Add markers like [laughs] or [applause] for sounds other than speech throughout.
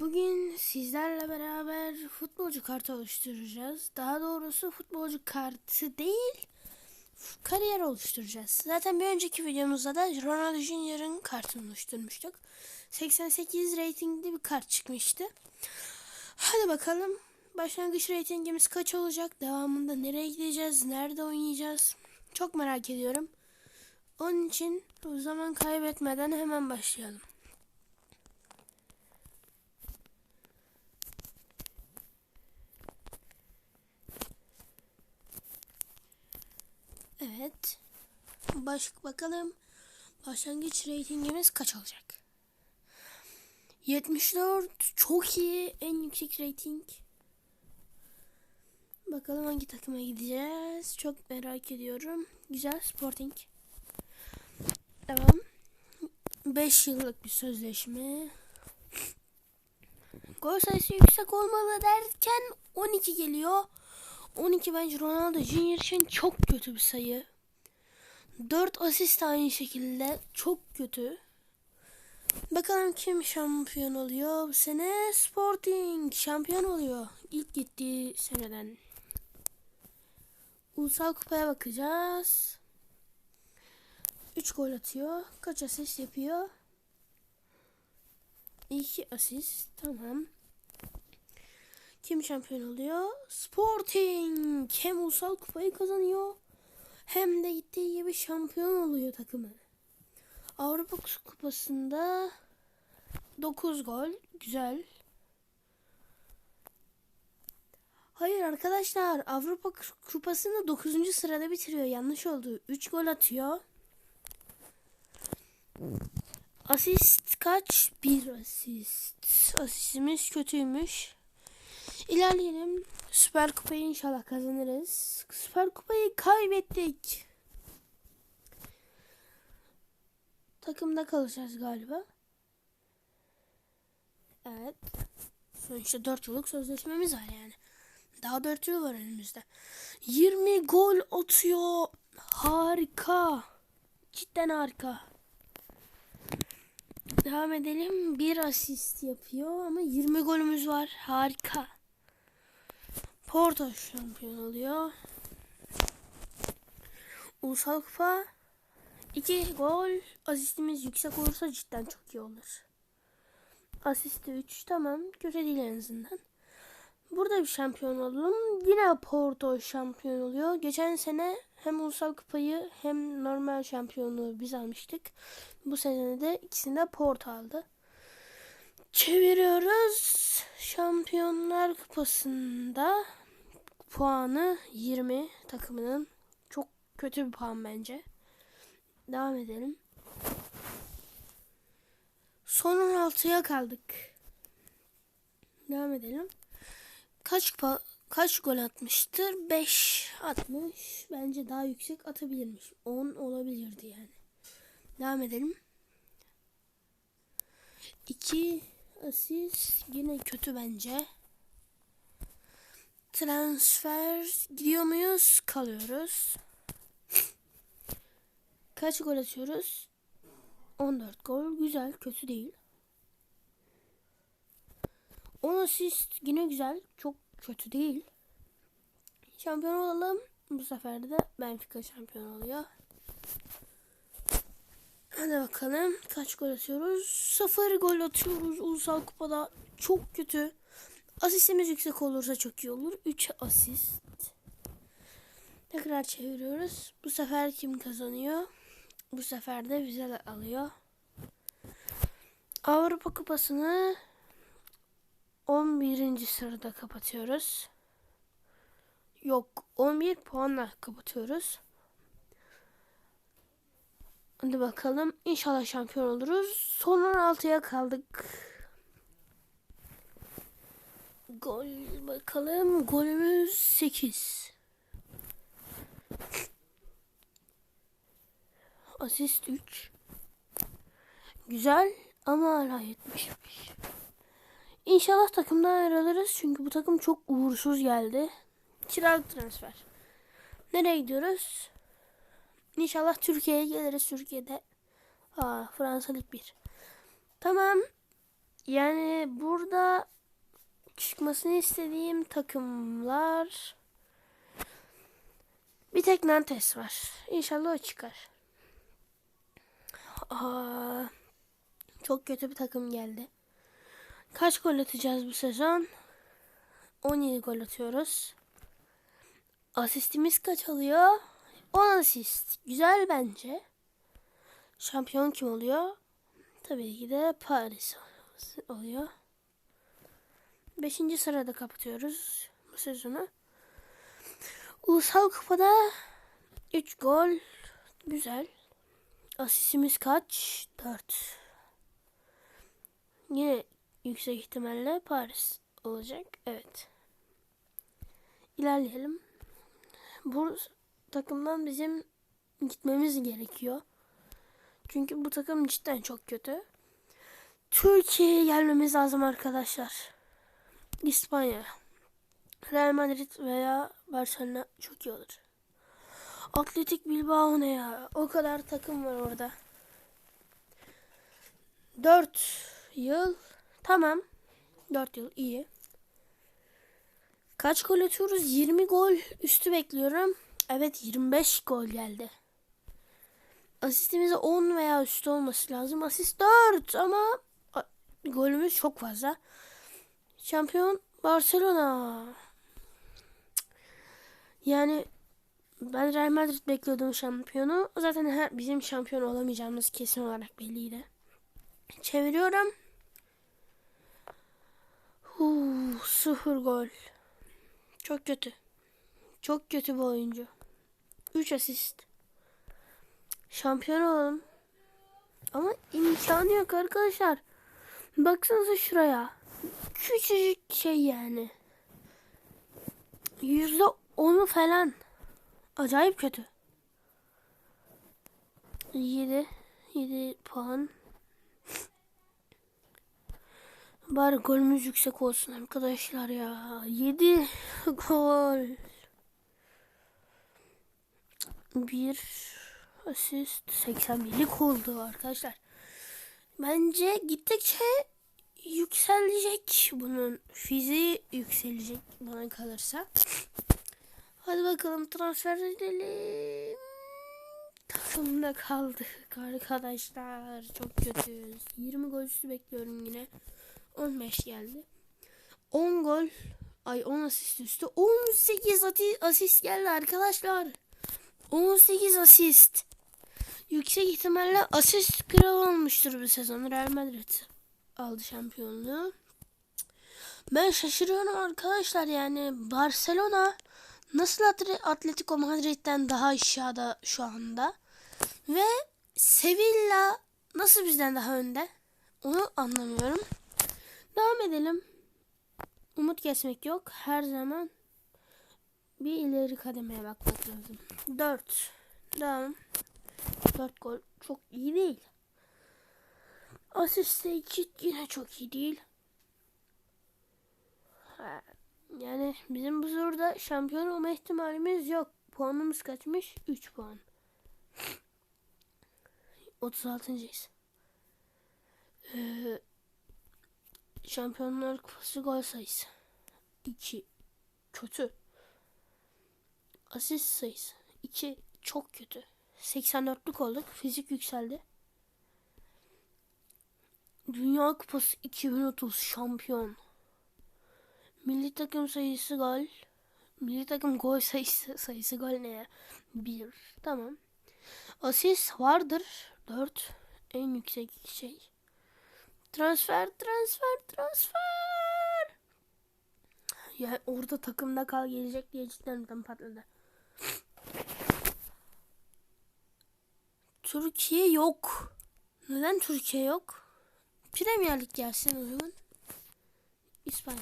Bugün sizlerle beraber futbolcu kartı oluşturacağız. Daha doğrusu futbolcu kartı değil, kariyer oluşturacağız. Zaten bir önceki videomuzda da Ronaldo Junior'ın kartını oluşturmuştuk. 88 ratingli bir kart çıkmıştı. Hadi bakalım. Başlangıç ratingimiz kaç olacak? Devamında nereye gideceğiz? Nerede oynayacağız? Çok merak ediyorum. Onun için o zaman kaybetmeden hemen başlayalım. Evet. Baş bakalım. Başlangıç ratingimiz kaç olacak? 74 çok iyi. En yüksek rating. Bakalım hangi takıma gideceğiz. Çok merak ediyorum. Güzel Sporting. Devam. 5 yıllık bir sözleşme. Gol sayısı yüksek olmalı derken 12 geliyor. 12 bence Ronaldo Junior için çok kötü bir sayı. 4 asist aynı şekilde çok kötü. Bakalım kim şampiyon oluyor bu sene? Sporting şampiyon oluyor. İlk gittiği seneden. Ulusal kupaya bakacağız. 3 gol atıyor. Kaç asist yapıyor? 2 asist. Tamam. Kim şampiyon oluyor? Sporting. Hem ulusal kupayı kazanıyor. Hem de gittiği gibi şampiyon oluyor takımı. Avrupa kupasında 9 gol. Güzel. Hayır arkadaşlar Avrupa kupasında 9. sırada bitiriyor. Yanlış oldu. 3 gol atıyor. Asist kaç? 1 asist. Asistimiz kötüymüş. İlerleyelim. Süper Kupayı inşallah kazanırız. Süper Kupayı kaybettik. Takımda kalacağız galiba. Evet. Sonuçta 4 yıllık sözleşmemiz var yani. Daha 4 yıl var önümüzde. 20 gol atıyor. Harika. Cidden harika. Devam edelim. Bir asist yapıyor ama 20 golümüz var. Harika. Porto şampiyon oluyor. Ulusal Kupa 2 gol. Asistimiz yüksek olursa cidden çok iyi olur. Asisti 3 tamam. Kötü değil en azından. Burada bir şampiyon oldum. Yine Porto şampiyon oluyor. Geçen sene hem Ulusal Kupayı hem normal şampiyonluğu biz almıştık. Bu sene de ikisini de Porto aldı. Çeviriyoruz. Şampiyonlar Kupası'nda puanı 20 takımının. Çok kötü bir puan bence. Devam edelim. Son 16'ya kaldık. Devam edelim. Kaç kaç gol atmıştır? 5 atmış. Bence daha yüksek atabilirmiş. 10 olabilirdi yani. Devam edelim. 2 asist yine kötü bence. Transfer gidiyor muyuz? Kalıyoruz. Kaç gol atıyoruz? 14 gol. Güzel. Kötü değil. 10 asist yine güzel. Çok kötü değil. Şampiyon olalım. Bu sefer de Benfica şampiyon oluyor. Hadi bakalım. Kaç gol atıyoruz? 0 gol atıyoruz. Ulusal Kupa'da çok kötü. Asistimiz yüksek olursa çok iyi olur. 3 asist. Tekrar çeviriyoruz. Bu sefer kim kazanıyor? Bu sefer de vize alıyor. Avrupa Kupası'nı 11. sırada kapatıyoruz. Yok 11 puanla kapatıyoruz. Hadi bakalım. İnşallah şampiyon oluruz. Son 16'ya kaldık. Gol bakalım. Golümüz 8. Asist 3. Güzel ama hala yetmişmiş. İnşallah takımdan ayrılırız çünkü bu takım çok uğursuz geldi. Kiralık transfer. Nereye gidiyoruz? İnşallah Türkiye'ye geliriz. Türkiye'de Aa, Fransa Lig 1. Tamam. Yani burada çıkmasını istediğim takımlar bir tek Nantes var. İnşallah o çıkar. Aa, çok kötü bir takım geldi. Kaç gol atacağız bu sezon? 17 gol atıyoruz. Asistimiz kaç alıyor? 10 asist. Güzel bence. Şampiyon kim oluyor? Tabii ki de Paris oluyor. Beşinci sırada kapatıyoruz bu sezonu. Ulusal Kupa'da 3 gol. Güzel. Asistimiz kaç? 4. Yine yüksek ihtimalle Paris olacak. Evet. İlerleyelim. Bu takımdan bizim gitmemiz gerekiyor. Çünkü bu takım cidden çok kötü. Türkiye'ye gelmemiz lazım arkadaşlar. İspanya. Real Madrid veya Barcelona çok iyi olur. Atletik Bilbao ne ya? O kadar takım var orada. 4 yıl. Tamam. 4 yıl iyi. Kaç gol atıyoruz? 20 gol üstü bekliyorum. Evet 25 gol geldi. Asistimize 10 veya üstü olması lazım. Asist 4 ama golümüz çok fazla. Şampiyon Barcelona. Yani ben Real Madrid bekliyordum şampiyonu. Zaten her, bizim şampiyon olamayacağımız kesin olarak belliydi. Çeviriyorum. Huu, sıfır gol. Çok kötü. Çok kötü bir oyuncu. 3 asist. Şampiyon olalım. Ama imkanı yok arkadaşlar. Baksanıza şuraya. Küçücük şey yani. Yüzde onu falan. Acayip kötü. 7 7 puan. Bari golümüz yüksek olsun arkadaşlar ya. 7 [laughs] gol. Bir asist 81'lik oldu arkadaşlar. Bence gittikçe yükselecek bunun fiziği yükselecek bana kalırsa. Hadi bakalım transfer edelim. Takımda kaldık arkadaşlar. Çok kötüyüz. 20 gol üstü bekliyorum yine. 15 geldi. 10 gol. Ay 10 asist üstü. 18 asist geldi arkadaşlar. 18 asist. Yüksek ihtimalle asist kralı olmuştur bu sezon. Real Madrid aldı şampiyonluğu. Ben şaşırıyorum arkadaşlar yani Barcelona nasıl Atletico Madrid'den daha aşağıda şu anda ve Sevilla nasıl bizden daha önde onu anlamıyorum. Devam edelim. Umut kesmek yok. Her zaman bir ileri kademeye bakmak lazım. 4. Devam. 4 gol çok iyi değil. Asiste 2 yine çok iyi değil. Yani bizim bu zorda şampiyon olma ihtimalimiz yok. Puanımız kaçmış? 3 puan. [laughs] 36.yiz. Ee, Şampiyonlar Kupası gol sayısı. 2. Kötü. Asist sayısı. 2. Çok kötü. 84'lük olduk. Fizik yükseldi. Dünya Kupası 2030 şampiyon. Milli takım sayısı gol. Milli takım gol sayısı sayısı gol ne ya? 1. Tamam. Asist vardır. 4. En yüksek şey. Transfer, transfer, transfer. Ya orada takımda kal gelecek diye cidden patladı. Türkiye yok. Neden Türkiye yok? Premier Lig gelsin o zaman. İspanya.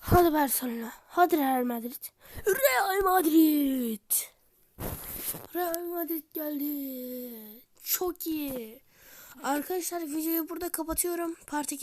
Hadi Barcelona. Hadi Real Madrid. Real Madrid. Real Madrid geldi. Çok iyi. Arkadaşlar videoyu burada kapatıyorum. Parti